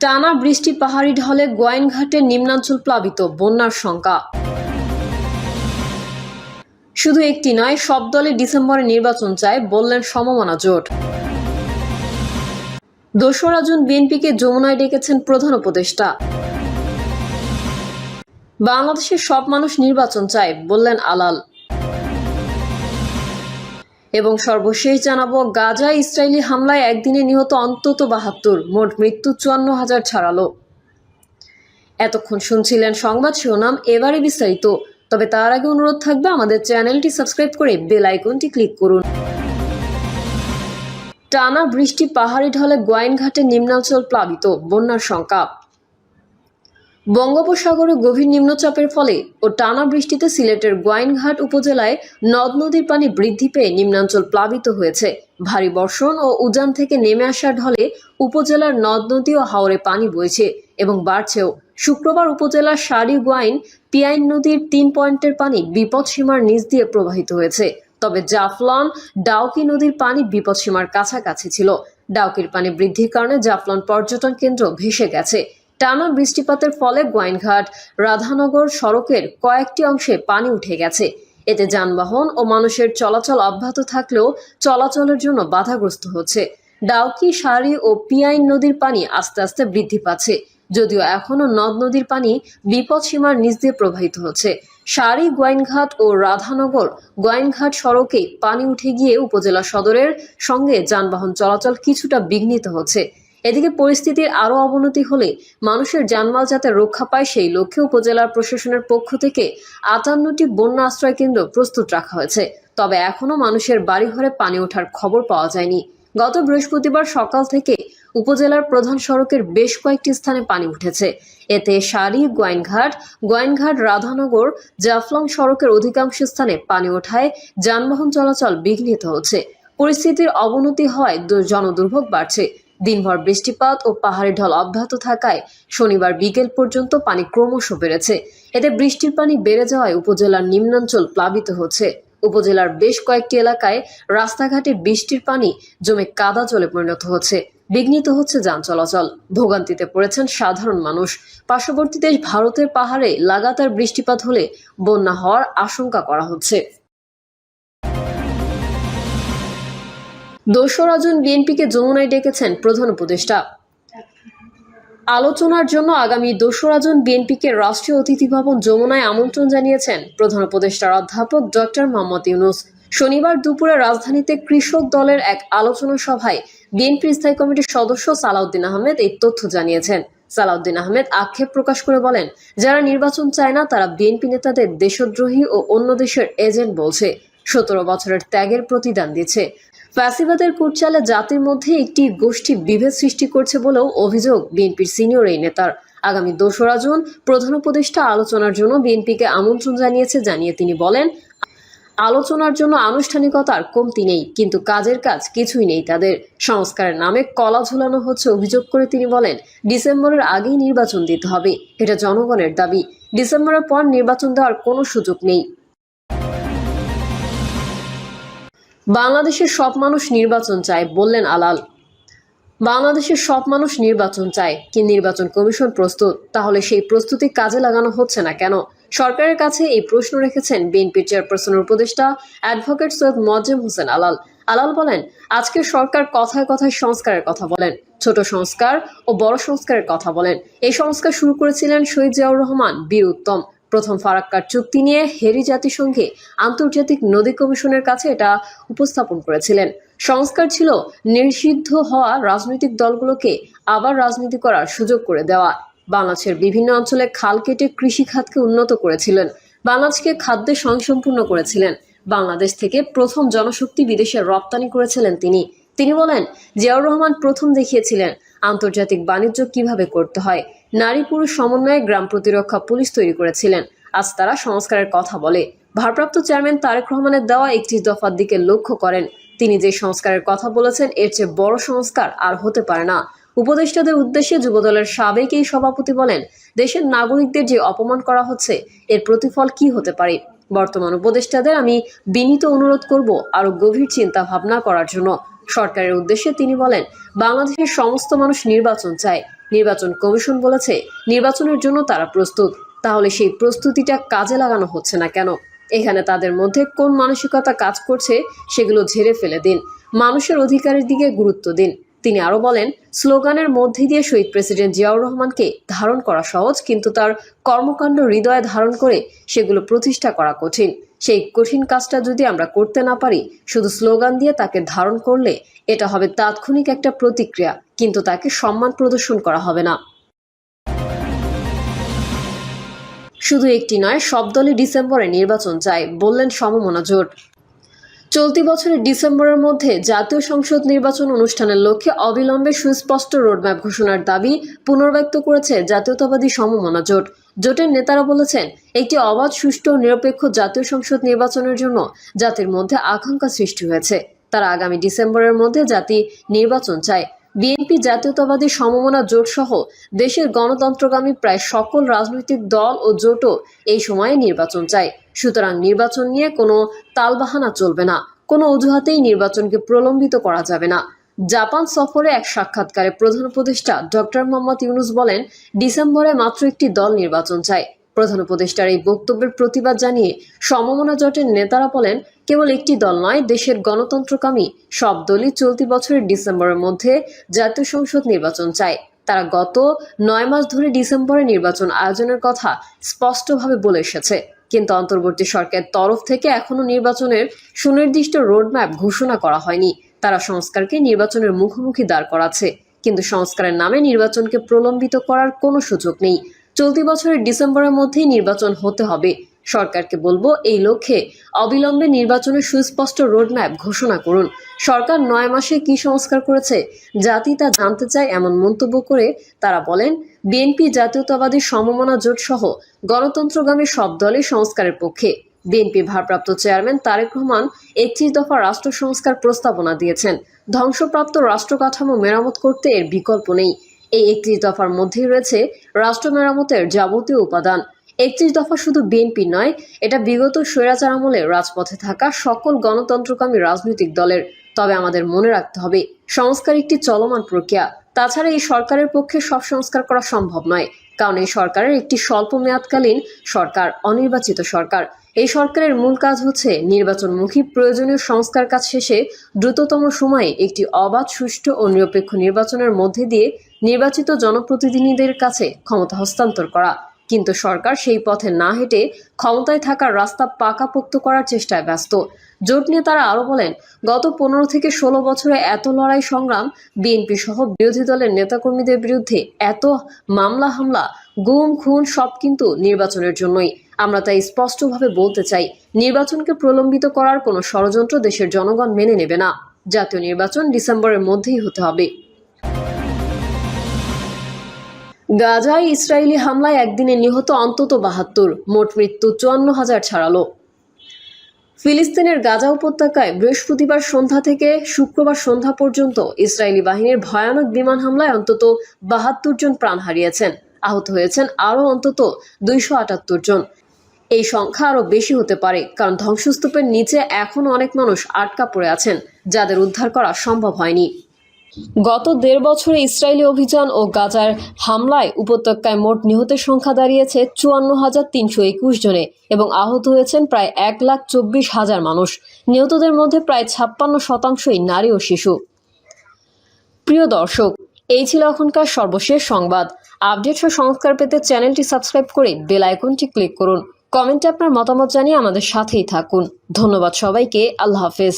টানা বৃষ্টি পাহাড়ি ঢলে গোয়াইনঘাটের নিম্নাঞ্চল প্লাবিত, বন্যার শঙ্কা শুধু একটি নয়, সব দলে ডিসেম্বরে নির্বাচন চায়, বললেন সমমনা জোট। দোসরা জুন বিএনপিকে যমুনায় ডেকেছেন প্রধান উপদেষ্টা। বাংলাদেশের সব মানুষ নির্বাচন চায়, বললেন আলাল। এবং সর্বশেষ জানাব, গাজা ইসরায়েলি হামলায় একদিনে নিহত অন্তত বাহাত্তর, মোট মৃত্যু চুয়ান্ন হাজার ছাড়ালো। এতক্ষণ শুনছিলেন সংবাদ শিরোনাম, এবারে বিস্তারিত। তবে তার আগে অনুরোধ থাকবে আমাদের চ্যানেলটি সাবস্ক্রাইব করে বেল আইকনটি ক্লিক করুন। টানা বৃষ্টি পাহাড়ি ঢলে গোয়াইনঘাটের নিম্নাঞ্চল প্লাবিত, বন্যার শঙ্কা বঙ্গোপসাগরে গভীর নিম্নচাপের ফলে ও টানা বৃষ্টিতে সিলেটের গোয়াইনঘাট উপজেলায় নদ নদীর পানি বৃদ্ধি পেয়ে নিম্নাঞ্চল প্লাবিত হয়েছে। ভারী বর্ষণ ও উজান থেকে নেমে আসা ঢলে উপজেলার নদ নদী ও হাওরে পানি বইছে এবং বাড়ছেও। শুক্রবার উপজেলার সারি গোয়াইন পিয়াইন নদীর তিন পয়েন্টের পানি বিপদসীমার নিচ দিয়ে প্রবাহিত হয়েছে। তবে জাফলন ডাউকি নদীর পানি বিপদসীমার কাছাকাছি ছিল। ডাউকির পানি বৃদ্ধির কারণে জাফলন পর্যটন কেন্দ্র ভেসে গেছে। টানা বৃষ্টিপাতের ফলে গোয়াইনঘাট, রাধানগর সড়কের কয়েকটি অংশে পানি উঠে গেছে। এতে যানবাহন ও মানুষের চলাচল অব্যাহত থাকলেও চলাচলের জন্য বাধাগ্রস্ত হচ্ছে। ডাউকি, সারি ও পিয়াইন নদীর পানি আস্তে আস্তে বৃদ্ধি পাচ্ছে। যদিও এখনও নদ নদীর পানি বিপদ সীমার নিচ দিয়ে প্রবাহিত হচ্ছে। সারি, গোয়াইনঘাট ও রাধানগর গোয়াইনঘাট সড়কে পানি উঠে গিয়ে উপজেলা সদরের সঙ্গে যানবাহন চলাচল কিছুটা বিঘ্নিত হচ্ছে। এদিকে পরিস্থিতির আরও অবনতি হলে মানুষের জানমাল যাতে রক্ষা পায় সেই লক্ষ্যে উপজেলার প্রশাসনের পক্ষ থেকে আটান্নটি বন্যা আশ্রয় কেন্দ্র প্রস্তুত রাখা হয়েছে। তবে এখনও মানুষের বাড়িঘরে পানি ওঠার খবর পাওয়া যায়নি। গত বৃহস্পতিবার সকাল থেকে উপজেলার প্রধান সড়কের বেশ কয়েকটি স্থানে পানি উঠেছে। এতে সারি, গোয়াইনঘাট গোয়াইনঘাট, রাধানগর, জাফলং সড়কের অধিকাংশ স্থানে পানি ওঠায় যানবাহন চলাচল বিঘ্নিত হচ্ছে। পরিস্থিতির অবনতি দু- জনদুর্ভোগ বাড়ছে। দিনভর বৃষ্টিপাত ও পাহাড়ি ঢল অব্যাহত থাকায় শনিবার বিকেল পর্যন্ত পানি ক্রমশ বেড়েছে। এতে বৃষ্টির পানি বেড়ে যাওয়ায় উপজেলার নিম্নাঞ্চল প্লাবিত হচ্ছে। উপজেলার বেশ কয়েকটি এলাকায় রাস্তাঘাটে বৃষ্টির পানি জমে কাদা জলে পরিণত হচ্ছে। বিঘ্নিত হচ্ছে যান চলাচল। ভোগান্তিতে পড়েছেন সাধারণ মানুষ। পার্শ্ববর্তী দেশ ভারতের পাহাড়ে লাগাতার বৃষ্টিপাত হলে বন্যা হওয়ার আশঙ্কা করা হচ্ছে। দোসরা জুন বিএনপিকে যমুনায় ডেকেছেন প্রধান উপদেষ্টা। আলোচনার জন্য আগামী দোসরা জুন বিএনপিকে রাষ্ট্রীয় অতিথি ভবন যমুনায় আমন্ত্রণ জানিয়েছেন প্রধান উপদেষ্টার অধ্যাপক ডক্টর মোহাম্মদ ইউনুস। শনিবার দুপুরে রাজধানীতে কৃষক দলের এক আলোচনা সভায় বিএনপি স্থায়ী কমিটির সদস্য সালাউদ্দিন আহমেদ এই তথ্য জানিয়েছেন। সালাউদ্দিন আহমেদ আক্ষেপ প্রকাশ করে বলেন, যারা নির্বাচন চায় না, তারা বিএনপি নেতাদের দেশদ্রোহী ও অন্য দেশের এজেন্ট বলছে। সতেরো বছরের ত্যাগের প্রতিদান দিচ্ছে। ফ্যাসিবাদের কুটচালে জাতির মধ্যে একটি গোষ্ঠী বিভেদ সৃষ্টি করছে বলেও অভিযোগ বিএনপির সিনিয়র এই নেতার। আগামী দোসরা জুন প্রধান উপদেষ্টা আলোচনার জন্য বিএনপিকে আমন্ত্রণ জানিয়েছে, জানিয়ে তিনি বলেন, আলোচনার জন্য আনুষ্ঠানিকতার কমতি নেই, কিন্তু কাজের কাজ কিছুই নেই তাদের। সংস্কারের নামে কলা ঝুলানো হচ্ছে অভিযোগ করে তিনি বলেন, ডিসেম্বরের আগেই নির্বাচন দিতে হবে, এটা জনগণের দাবি। ডিসেম্বরের পর নির্বাচন দেওয়ার কোনো সুযোগ নেই। বাংলাদেশের সব মানুষ নির্বাচন চায় বললেন আলাল। বাংলাদেশের সব মানুষ নির্বাচন চায় কি নির্বাচন কমিশন প্রস্তুত? তাহলে সেই প্রস্তুতি কাজে লাগানো হচ্ছে না কেন? সরকারের কাছে এই প্রশ্ন রেখেছেন বিএনপির চেয়ারপারসনের উপদেষ্টা অ্যাডভোকেট সৈয়দ মজ্জেম হোসেন আলাল। আলাল বলেন, আজকে সরকার কথায় কথায় সংস্কারের কথা বলেন, ছোট সংস্কার ও বড় সংস্কারের কথা বলেন। এই সংস্কার শুরু করেছিলেন শহীদ জিয়াউর রহমান, বীর উত্তম। প্রথম ফারাক্কার চুক্তি নিয়ে হেরি জাতিসংঘে আন্তর্জাতিক নদী কমিশনের কাছে এটা উপস্থাপন করেছিলেন। সংস্কার ছিল নিষিদ্ধ হওয়া রাজনৈতিক দলগুলোকে আবার রাজনীতি করার সুযোগ করে দেওয়া। বাংলাদেশের বিভিন্ন অঞ্চলে খাল কেটে কৃষি খাতকে উন্নত করেছিলেন। বাংলাদেশকে খাদ্যে স্বয়ংসম্পূর্ণ করেছিলেন। বাংলাদেশ থেকে প্রথম জনশক্তি বিদেশে রপ্তানি করেছিলেন তিনি। তিনি বলেন, জিয়াউর রহমান প্রথম দেখিয়েছিলেন আন্তর্জাতিক বাণিজ্য কীভাবে করতে হয়? নারী পুরুষ সমন্বয়ে গ্রাম প্রতিরক্ষা পুলিশ তৈরি করেছিলেন। আজ তারা সংস্কারের কথা বলে। ভারপ্রাপ্ত চেয়ারম্যান তারেক রহমানের দেওয়া একটি দফার দিকে লক্ষ্য করেন। তিনি যে সংস্কারের কথা বলেছেন, এর চেয়ে বড় সংস্কার আর হতে পারে না। উপদেষ্টাদের উদ্দেশ্যে যুবদলের সাবেক এই সভাপতি বলেন, দেশের নাগরিকদের যে অপমান করা হচ্ছে, এর প্রতিফল কি হতে পারে? বর্তমান উপদেষ্টাদের আমি বিনীত অনুরোধ করব আরও গভীর চিন্তা ভাবনা করার জন্য। সরকারের উদ্দেশ্যে তিনি বলেন, বাংলাদেশের সমস্ত মানুষ নির্বাচন চায়। নির্বাচন কমিশন বলেছে, নির্বাচনের জন্য তারা প্রস্তুত। তাহলে সেই প্রস্তুতিটা কাজে লাগানো হচ্ছে না কেন? এখানে তাদের মধ্যে কোন মানসিকতা কাজ করছে সেগুলো ঝেড়ে ফেলে দিন। মানুষের অধিকারের দিকে গুরুত্ব দিন। তিনি আরও বলেন, স্লোগানের মধ্যে দিয়ে শহীদ প্রেসিডেন্ট জিয়াউর রহমানকে ধারণ করা সহজ, কিন্তু তার কর্মকাণ্ড হৃদয়ে ধারণ করে সেগুলো প্রতিষ্ঠা করা কঠিন। সেই কঠিন কাজটা যদি আমরা করতে না পারি, শুধু স্লোগান দিয়ে তাকে ধারণ করলে এটা হবে তাৎক্ষণিক একটা প্রতিক্রিয়া, কিন্তু তাকে সম্মান প্রদর্শন করা হবে না। শুধু একটি নয়, সব দলই ডিসেম্বরে নির্বাচন চায়, বললেন সমমনা জোট। চলতি বছরের ডিসেম্বরের মধ্যে জাতীয় সংসদ নির্বাচন অনুষ্ঠানের লক্ষ্যে অবিলম্বে সুস্পষ্ট রোডম্যাপ ঘোষণার দাবি পুনর্ব্যক্ত করেছে জাতীয়তাবাদী সমমনা জোট। জোটের নেতারা বলেছেন, একটি অবাধ, সুষ্ঠু নিরপেক্ষ জাতীয় সংসদ নির্বাচনের জন্য জাতির মধ্যে আকাঙ্ক্ষা সৃষ্টি হয়েছে। তারা আগামী ডিসেম্বরের মধ্যে জাতি নির্বাচন চায়। বিএনপি জাতীয়তাবাদী সমমনা জোট সহ দেশের গণতন্ত্রগামী প্রায় সকল রাজনৈতিক দল ও জোটও এই সময়ে নির্বাচন চায়। সুতরাং নির্বাচন নিয়ে কোনো তালবাহানা চলবে না। কোনো অজুহাতেই নির্বাচনকে প্রলম্বিত করা যাবে না। জাপান সফরে এক সাক্ষাৎকারে প্রধান উপদেষ্টা ডক্টর মোহাম্মদ ইউনুস বলেন, ডিসেম্বরে মাত্র একটি দল নির্বাচন চায়। প্রধান উপদেষ্টার এই বক্তব্যের প্রতিবাদ জানিয়ে সমমনা জোটের নেতারা বলেন, কেবল একটি দল নয়, দেশের গণতন্ত্রকামী সব দলই চলতি বছরের ডিসেম্বরের মধ্যে জাতীয় সংসদ নির্বাচন চায়। তারা গত নয় মাস ধরে ডিসেম্বরে নির্বাচন আয়োজনের কথা স্পষ্টভাবে বলে এসেছে। কিন্তু অন্তর্বর্তী সরকারের তরফ থেকে এখনও নির্বাচনের সুনির্দিষ্ট রোডম্যাপ ঘোষণা করা হয়নি। তারা সংস্কারকে নির্বাচনের মুখোমুখি দাঁড় করাচ্ছে। কিন্তু সংস্কারের নামে নির্বাচনকে প্রলম্বিত করার কোনো সুযোগ নেই। চলতি বছরের ডিসেম্বরের মধ্যেই নির্বাচন হতে হবে। সরকারকে বলব এই লক্ষ্যে অবিলম্বে নির্বাচনের সুস্পষ্ট রোডম্যাপ ঘোষণা করুন। সরকার নয় মাসে কি সংস্কার করেছে, জাতি তা জানতে চায় এমন মন্তব্য করে তারা বলেন, বিএনপি জাতীয়তাবাদী সমমনা জোট সহ গণতন্ত্রগামী সব দলে সংস্কারের পক্ষে। বিএনপি ভারপ্রাপ্ত চেয়ারম্যান তারেক রহমান একত্রিশ দফা রাষ্ট্র সংস্কার প্রস্তাবনা দিয়েছেন। ধ্বংসপ্রাপ্ত রাষ্ট্র কাঠামো মেরামত করতে এর বিকল্প নেই। এই একত্রিশ দফার মধ্যেই রয়েছে রাষ্ট্র মেরামতের যাবতীয় উপাদান। একত্রিশ দফা শুধু বিএনপি নয়, এটা বিগত স্বৈরাচার আমলে রাজপথে থাকা সকল গণতন্ত্রকামী রাজনৈতিক দলের। তবে আমাদের মনে রাখতে হবে, সংস্কার একটি চলমান প্রক্রিয়া। তাছাড়া এই সরকারের পক্ষে সব সংস্কার করা সম্ভব নয়, কারণ এই সরকারের একটি স্বল্প মেয়াদকালীন সরকার, অনির্বাচিত সরকার। এই সরকারের মূল কাজ হচ্ছে নির্বাচনমুখী প্রয়োজনীয় সংস্কার কাজ শেষে দ্রুততম সময়ে একটি অবাধ, সুষ্ঠু ও নিরপেক্ষ নির্বাচনের মধ্যে দিয়ে নির্বাচিত জনপ্রতিনিধিদের কাছে ক্ষমতা হস্তান্তর করা। কিন্তু সরকার সেই পথে না হেঁটে ক্ষমতায় থাকার রাস্তা পাকাপোক্ত করার চেষ্টায় ব্যস্ত। জোট নেতারা আরও বলেন, গত পনেরো থেকে ষোলো বছরে এত লড়াই সংগ্রাম বিএনপি সহ বিরোধী দলের নেতাকর্মীদের বিরুদ্ধে এত মামলা, হামলা, গুম, খুন সব কিন্তু নির্বাচনের জন্যই। আমরা তাই স্পষ্টভাবে বলতে চাই, নির্বাচনকে প্রলম্বিত করার কোনো ষড়যন্ত্র দেশের জনগণ মেনে নেবে না। জাতীয় নির্বাচন ডিসেম্বরের মধ্যেই হতে হবে। গাজায় ইসরায়েলি হামলায় একদিনে নিহত অন্তত বাহাত্তর, মোট মৃত্যু চুয়ান্ন হাজার ছাড়ালো। ফিলিস্তিনের গাজা উপত্যকায় বৃহস্পতিবার সন্ধ্যা থেকে শুক্রবার সন্ধ্যা পর্যন্ত ইসরায়েলি বাহিনীর ভয়ানক বিমান হামলায় অন্তত বাহাত্তর জন প্রাণ হারিয়েছেন। আহত হয়েছেন আরও অন্তত দুইশো আটাত্তর জন। এই সংখ্যা আরও বেশি হতে পারে, কারণ ধ্বংসস্তূপের নিচে এখনও অনেক মানুষ আটকা পড়ে আছেন, যাদের উদ্ধার করা সম্ভব হয়নি। গত দেড় বছরে ইসরায়েলি অভিযান ও গাজার হামলায় উপত্যকায় মোট নিহতের সংখ্যা দাঁড়িয়েছে চুয়ান্ন হাজার তিনশো একুশ জনে এবং আহত হয়েছেন প্রায় এক লাখ চব্বিশ হাজার মানুষ। নিহতদের মধ্যে প্রায় ছাপ্পান্ন শতাংশই নারী ও শিশু। প্রিয় দর্শক, এই ছিল এখনকার সর্বশেষ সংবাদ। আপডেট ও সংস্কার পেতে চ্যানেলটি সাবস্ক্রাইব করে বেল আইকনটি ক্লিক করুন। কমেন্টে আপনার মতামত জানিয়ে আমাদের সাথেই থাকুন। ধন্যবাদ সবাইকে, আল্লাহ হাফেজ।